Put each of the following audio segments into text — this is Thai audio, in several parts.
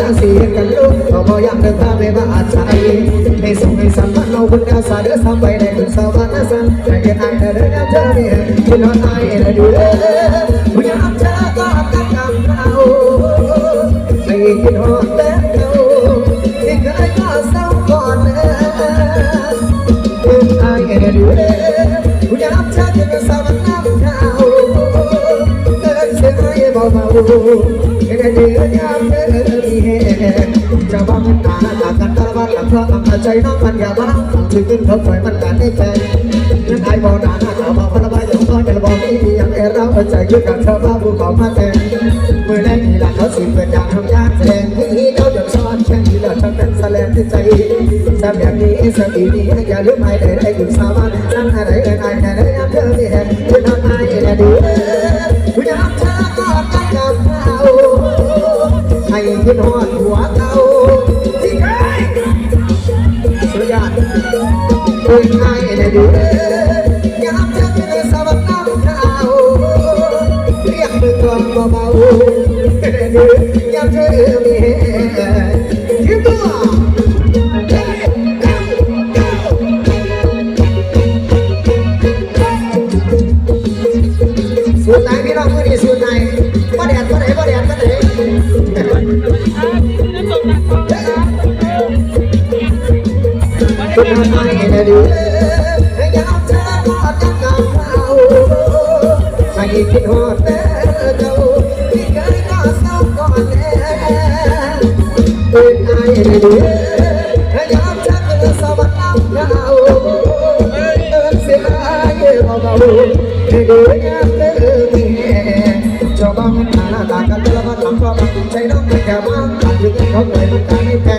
ตาสีกันลูกเขาพอยามเดินตาไม่บ้าอาใจในสงในสัมพันธ์เราบุญดาวสาเดือสามไปในคุณสวบ้านอสันแต่เกิดอายแต่เดินอาเธอเนี่ยที่นอนอายและดูเลยบุญยามเธอก็ตั้งคำเราไม่คิดหัวแต่เดาที่เคยก็เศร้าก่อนเอออายและดูเลยบุญยามเธอจะเป็นสาวบ้านอาสันเดินเสียงให้เบาๆแค่เดือดยามเธอ ใจน้องมันอย่ามาชื่อขึ้นเขาปล่อยมันกันให้ใจยังไงบอกดาหนาเขาบอกพระบายอย่างต้อนกันบอกไม่มียังเอเราเอาใจยึดกับเธอบ้าบุกของมาแทนมื่อได้ที่หลักเขาสืบเปิดอย่างทำยากแทงที่เขาจะซ่อนแค่ที่เราทำเป็นแสลงที่ใจแทำอย่างนี้สติดีอย่าลืมไห้ได้ได้คุณสาวบ้านถทำอะไรเอ็นไอแค่ได้รับเธอที่แทนที่ทำไอเอ็นไอดีคุณจะรับเธอก็อนได้กับเขาให้ขึ้นหอดหัวเขา คุยให้ได้ดูยามเจอเป็สสาวน้ำขาเรียกมือกลองเบาๆยามเธอมีคิดว่าสุดท้ายพี่น้องเมื่อที่สุด ก็ทำไมนะดิอยากเจอก็จะกลับเขาใส่คิดหัวเต่เจ้าที่เคยก็เศร้าก่อนแน่เป็นได้ดูดิอยากเจอก็สวับดิ์เขาเอิ้นเสียเย่เบาๆให้ดูงามเด้อแม่ชาวบ้านหน้าตากันแล้วก็ทำความใจน้องไม่แก่บ้างขาอยู่เขาเลยมันตายไม่แก่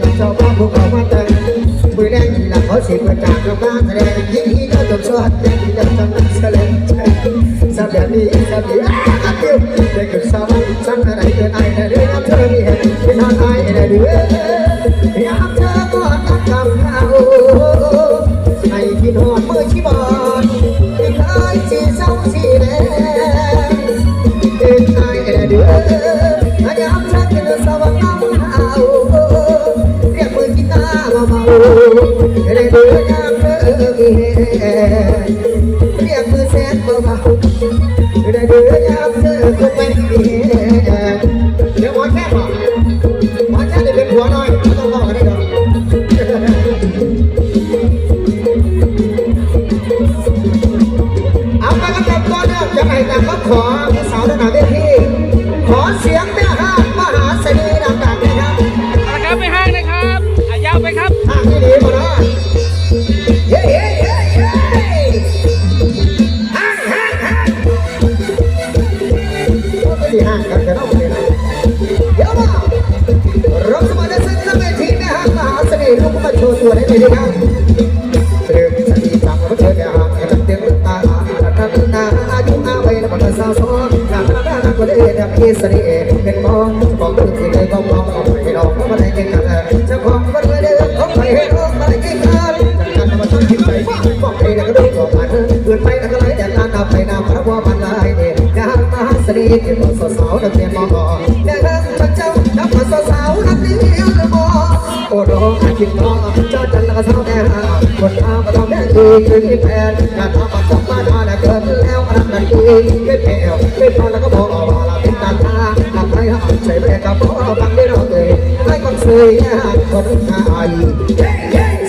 กับชาวบ้านพวกเขามาเติมมือแดงหลังเขาเสียงประกาศชาวบ้านแสดงยิ่งที่ก็อบชดแดงที่จะทำนั้นแสดงสาบแบบนี้สาบแบบนี้เดียวเด็กกับชาวบ้านฉันอะไรเกินไอแต่เรื่องน้ำเธอมีเหตุที่นทางไอแต่เรื่องอยากเธอก็ตักำเขาไอ้กินหอดมือชีบอดที่เคยสีเศร้าสีแดงเป็นไอแต่เรื่องอยากเธอกินสวรรค์ để đưa nam việc mưa xét mưa bão để đưa nam nữ không quen nếu muốn khác bỏ muốn khác thì bên của thôi. Không bỏ ở đây được áo các con đâu chẳng này ta khóc khó. Cái sáu đó nào biết Oh, no, I can't. กระซ้ำแดงคนเท้ากระซ้ำดีคือที่แพนกระทำมาสองานมาแล้วเกิดแล้วอันนั้นคือไม่แผ่วไม่พอแล้วก็บอกว่าเราเป็นตาตาทำบไปหอบใส่แม่กับพ่อฟังได้เราเลยไม่ต้องซื้อคนหาย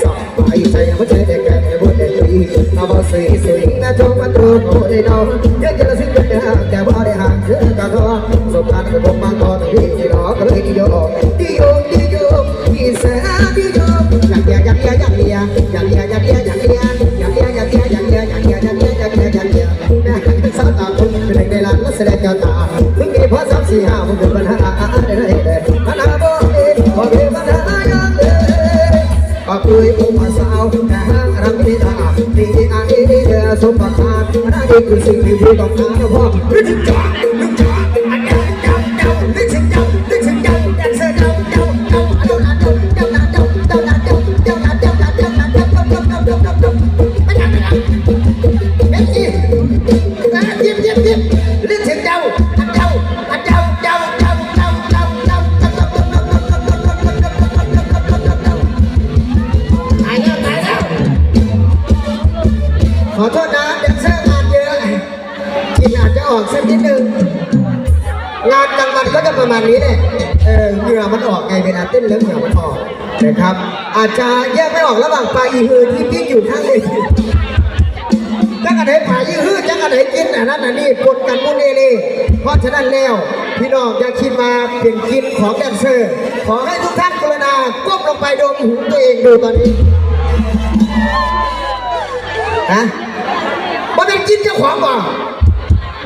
สองไปใส่หัวใช่แก่บุญเด็กปีเอาบ่ซื้อซื้อนะจงมาตรงโอ้ได้ดอก อยากเลียอยากเลียอยากเลียอยากเลียอยากเลียอยากเลียอยากเลียอยากเลียอยากเลียอยากเลียอยากเลียแม่สาวตาคนเป็นในร้านนักแสดงเจ้าตาถึงมีพอสามสี่ห้าคนเป็นปัญหาอะไรนั่นเองปัญหาบ่เองบ่มีปัญหาอย่างเดียวก็คุยอุ้มสาวแต่ห้างรังไม่ได้ดีอันนี้เธอสมบัติอันนี้คือสิ่งที่ผู้ต้องการพ่อ ก็จะประมาณนี้แหละเออเหงื่อมันออกไงเวลาเต้นแล้วเหงื่อมันออกนะครับ อาจจะแยกไม่ออกระหว่างปลาอีฮือที่พี่อยู่ข้างเวทีจังกะไหนผายี่ฮือจังกะไหนกินอันนั้นอันนี้ปนกันมุ่นเอเล่เพราะฉะนั้นแล้ว พี่น้องอย่าคิดมาเป็นคิดของแดนเซอร์ ขอให้ทุกท่านกรุณาก้มลงไปดมหูตัวเองดูตอนนี้ฮะบ่เป็นกินเจ้าของบ่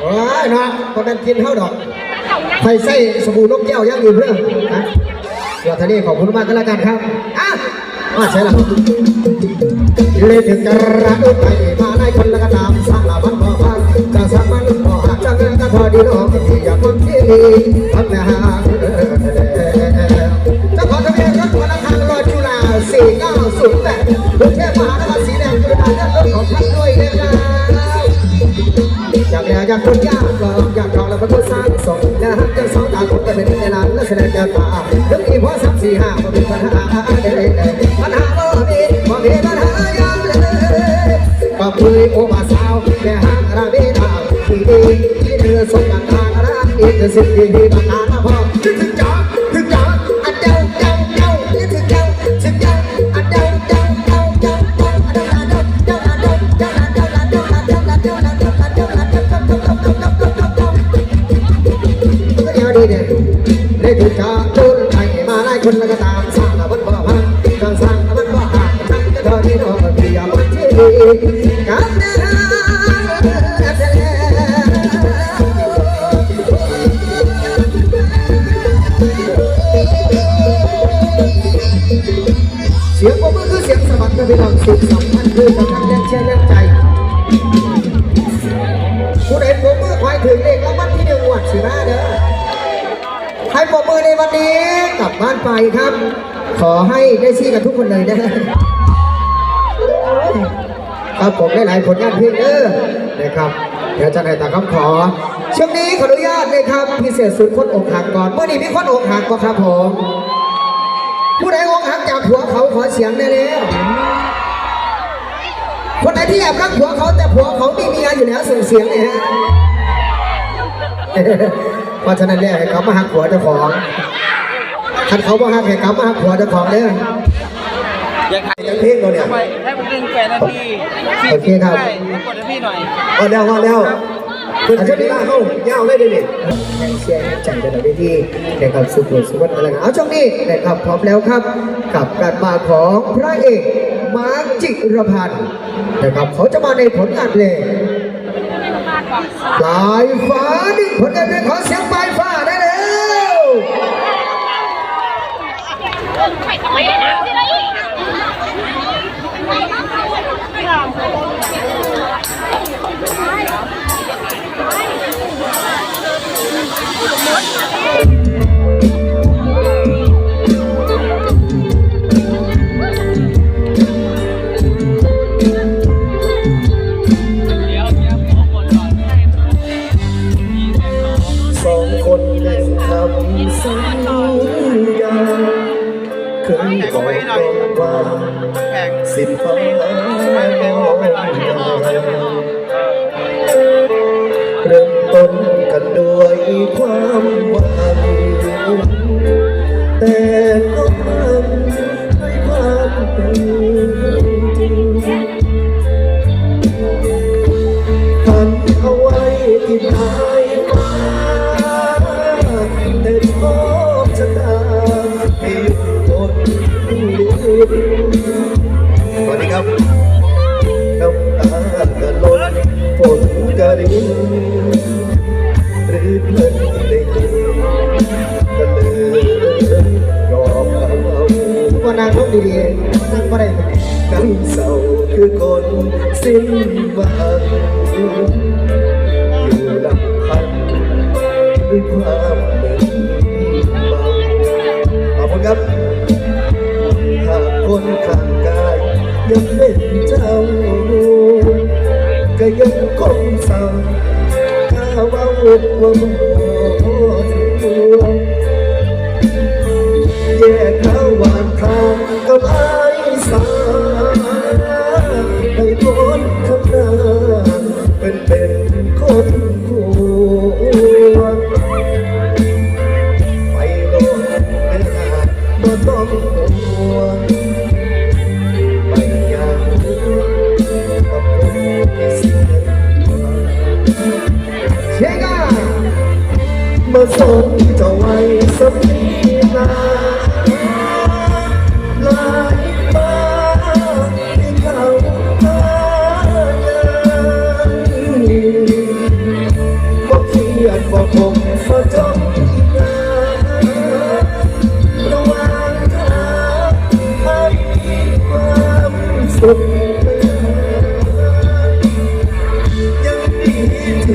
โอ้ยนะบ่เป็นกินเท่าดอก ไฟใส่สบู่นกแก้วยังอยู่เพื่อนนะยอดทะเลขอบคุณมากก็แล้วกันครับอะมาใช่ละเลถึงกระอุไปมาได้คนละกระตามสร้าบันพอพันกะสังมันพอหักจัเงินก็พอดีน้องที่าคนที่พักนะฮะจะขอทะเบียนรถพนักงานรอจุฬาสี่เก้าศูนย์แปดกรุงเทพมหานครสีแดงกระดาษรถของทัานด้วยนะครับอยากแย่อยากคนยากลองอยากลองแล้วก็พู สี่ห้าบ่มีปัญหาเด้ปัญหาบ่มีบ่มีปัญหายามเลยปับมือโอมาสาวแม่หางระเบิดเอาที่ดีที่เธอสมบัติทางรักอีกสิ่งดีๆต่าง บัดกระเบียงสุดสำคัญคือกำลังแรงเชียร์แรงใจผู้ใดปรบมือคอยถึงเลขรางวัลที่หนึ่งหวัดสิมาเด้อให้ปรบมือในวันนี้กลับบ้านไปครับ ขอให้ได้ซี่กับทุกคนเลยนะครับผมได้หลายผลงานเพลงเด้อนะครับเดี๋ยวจะให้ตาคำขอช่วงนี้ขออนุญาตเลยครับพิเศษสุดคนอกหักก่อนเมื่อนี้มีคนอกหักป่ะครับผมผู้ใดอกหักจากผัวเขาขอเสียงได้แล้ว คนไหนที่แอบรักผัวเขาแต่ผัวเขามีเมียอยู่แล้วส่งเสียงเลยฮะเพราะฉะนั้นเนี่ยเขามาหักผัวเจ้าของคันเขามาหักให้เขามาหักผัวเจ้าของเด้ออยากถ่ายยังเพลงเราเนี่ยให้ผมดึงแปดนาทีโอเคครับได้กดให้พี่หน่อยพอแล้วพอแล้วคุณจะได้เข้าเย้าได้ดิให้เชียร์จกันหน่อยดีๆนะครับสุขุมสุขวัฒน์อะไรเอาช่วงนี้นะครับพร้อมแล้วครับ กับการมาของพระเอก มาร์คจิรพันธ์นะครับเขาจะมาในผลงานเพลงปลายฟ้าหนึ่ผลงานเพลงขอเสียงปลายฟ้าได้แล้วไปทำไมเสัญญาเคยบอกกันว่าแข่งสิบฟ้าเริ่มต้นกันด้วยความ ก็นางทุกดีนั่งก็ได้น้ำเศร้าคือคนสิ้นหวังอยู่ลำพังด้วยความเหนื่อยเมาขอบคุณครับหากคนข้างกายยังเป็นเจ้าก็ยังคงเศร้า ว่าอุด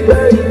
ที่